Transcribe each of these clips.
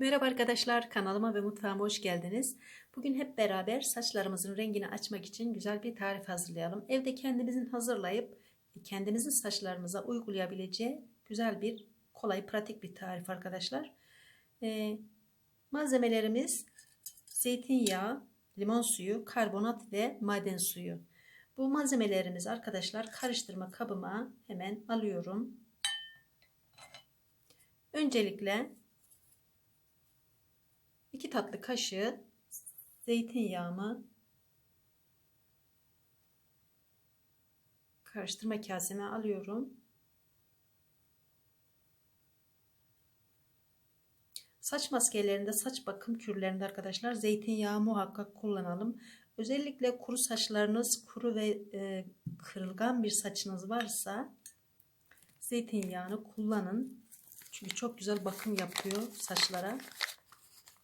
Merhaba arkadaşlar kanalıma ve mutfağıma hoş geldiniz. Bugün hep beraber saçlarımızın rengini açmak için güzel bir tarif hazırlayalım. Evde kendimizin hazırlayıp kendinizin saçlarımıza uygulayabileceği güzel bir kolay pratik bir tarif arkadaşlar. Ee, malzemelerimiz zeytinyağı, limon suyu, karbonat ve maden suyu. Bu malzemelerimizi arkadaşlar karıştırma kabıma hemen alıyorum. Öncelikle 2 tatlı kaşığı zeytinyağımı karıştırma kaseme alıyorum. Saç maskelerinde, saç bakım kürlerinde arkadaşlar zeytinyağı muhakkak kullanalım. Özellikle kuru saçlarınız, kuru ve e, kırılgan bir saçınız varsa zeytinyağını kullanın. Çünkü çok güzel bakım yapıyor saçlara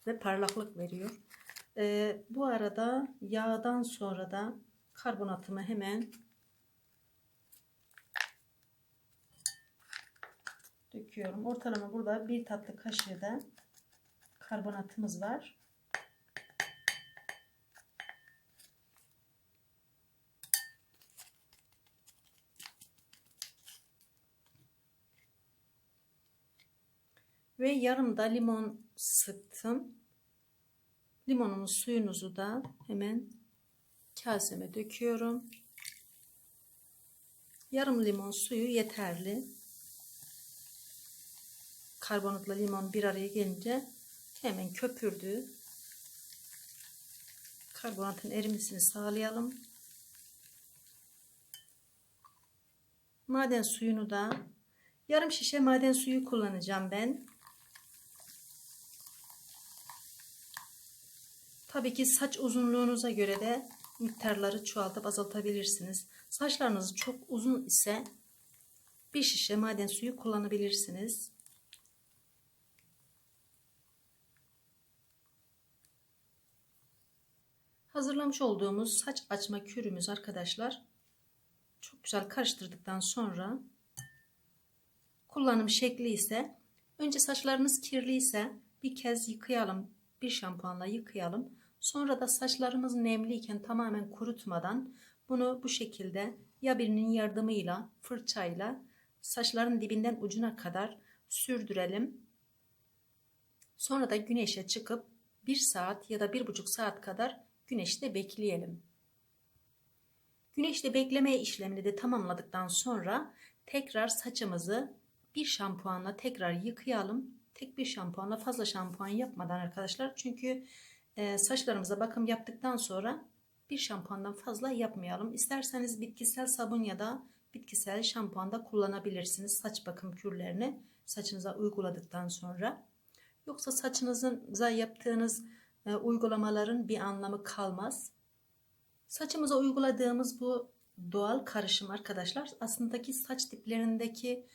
ve parlaklık veriyor. Ee, bu arada yağdan sonra da karbonatımı hemen döküyorum. Ortalama burada bir tatlı kaşığı da karbonatımız var. Ve yarım da limon sıktım. Limonun suyunuzu da hemen kaseme döküyorum. Yarım limon suyu yeterli. Karbonatla limon bir araya gelince hemen köpürdü. Karbonatın erimesini sağlayalım. Maden suyunu da yarım şişe maden suyu kullanacağım ben. Tabii ki saç uzunluğunuza göre de miktarları çoğaltıp azaltabilirsiniz. Saçlarınız çok uzun ise bir şişe maden suyu kullanabilirsiniz. Hazırlamış olduğumuz saç açma kürümüz arkadaşlar çok güzel karıştırdıktan sonra kullanım şekli ise önce saçlarınız kirli ise bir kez yıkayalım bir şampuanla yıkayalım. Sonra da saçlarımız nemliyken tamamen kurutmadan bunu bu şekilde ya birinin yardımıyla fırçayla saçların dibinden ucuna kadar sürdürelim. Sonra da güneşe çıkıp bir saat ya da bir buçuk saat kadar güneşte bekleyelim. Güneşte bekleme işlemini de tamamladıktan sonra tekrar saçımızı bir şampuanla tekrar yıkayalım. Tek bir şampuanla fazla şampuan yapmadan arkadaşlar. Çünkü e, saçlarımıza bakım yaptıktan sonra bir şampuandan fazla yapmayalım. İsterseniz bitkisel sabun ya da bitkisel şampuan da kullanabilirsiniz. Saç bakım kürlerini saçınıza uyguladıktan sonra. Yoksa saçınıza yaptığınız e, uygulamaların bir anlamı kalmaz. Saçımıza uyguladığımız bu doğal karışım arkadaşlar aslındaki saç diplerindeki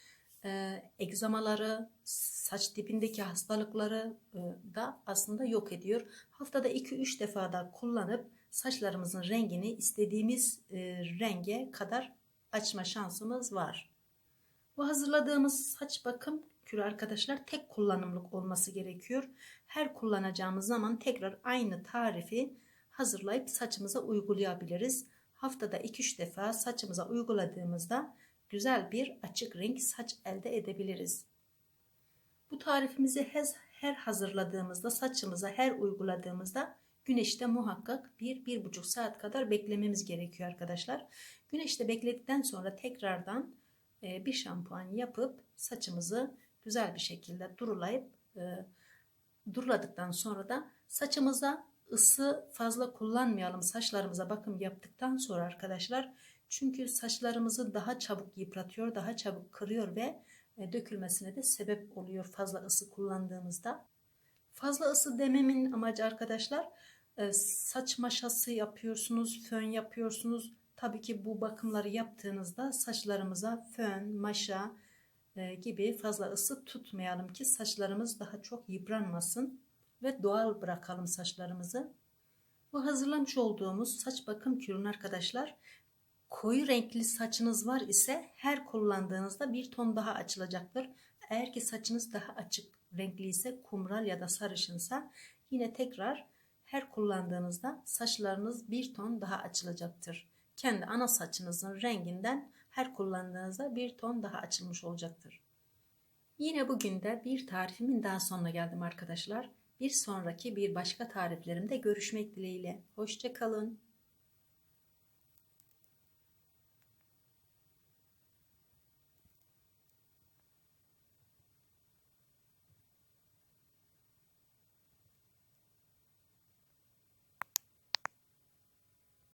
e, egzamaları, saç dipindeki hastalıkları e, da aslında yok ediyor. Haftada 2-3 defa da kullanıp saçlarımızın rengini istediğimiz e, renge kadar açma şansımız var. Bu hazırladığımız saç bakım kürü arkadaşlar tek kullanımlık olması gerekiyor. Her kullanacağımız zaman tekrar aynı tarifi hazırlayıp saçımıza uygulayabiliriz. Haftada 2-3 defa saçımıza uyguladığımızda güzel bir açık renk saç elde edebiliriz. Bu tarifimizi her hazırladığımızda saçımıza her uyguladığımızda güneşte muhakkak 1-1,5 saat kadar beklememiz gerekiyor arkadaşlar. Güneşte bekledikten sonra tekrardan e, bir şampuan yapıp saçımızı güzel bir şekilde durulayıp e, duruladıktan sonra da saçımıza ısı fazla kullanmayalım. Saçlarımıza bakım yaptıktan sonra arkadaşlar çünkü saçlarımızı daha çabuk yıpratıyor, daha çabuk kırıyor ve e, dökülmesine de sebep oluyor fazla ısı kullandığımızda. Fazla ısı dememin amacı arkadaşlar e, saç maşası yapıyorsunuz, fön yapıyorsunuz. Tabii ki bu bakımları yaptığınızda saçlarımıza fön, maşa e, gibi fazla ısı tutmayalım ki saçlarımız daha çok yıpranmasın ve doğal bırakalım saçlarımızı. Bu hazırlamış olduğumuz saç bakım kürünü arkadaşlar Koyu renkli saçınız var ise her kullandığınızda bir ton daha açılacaktır. Eğer ki saçınız daha açık renkli ise kumral ya da sarışınsa yine tekrar her kullandığınızda saçlarınız bir ton daha açılacaktır. Kendi ana saçınızın renginden her kullandığınızda bir ton daha açılmış olacaktır. Yine bugün de bir tarifimin daha sonuna geldim arkadaşlar. Bir sonraki bir başka tariflerimde görüşmek dileğiyle. Hoşçakalın.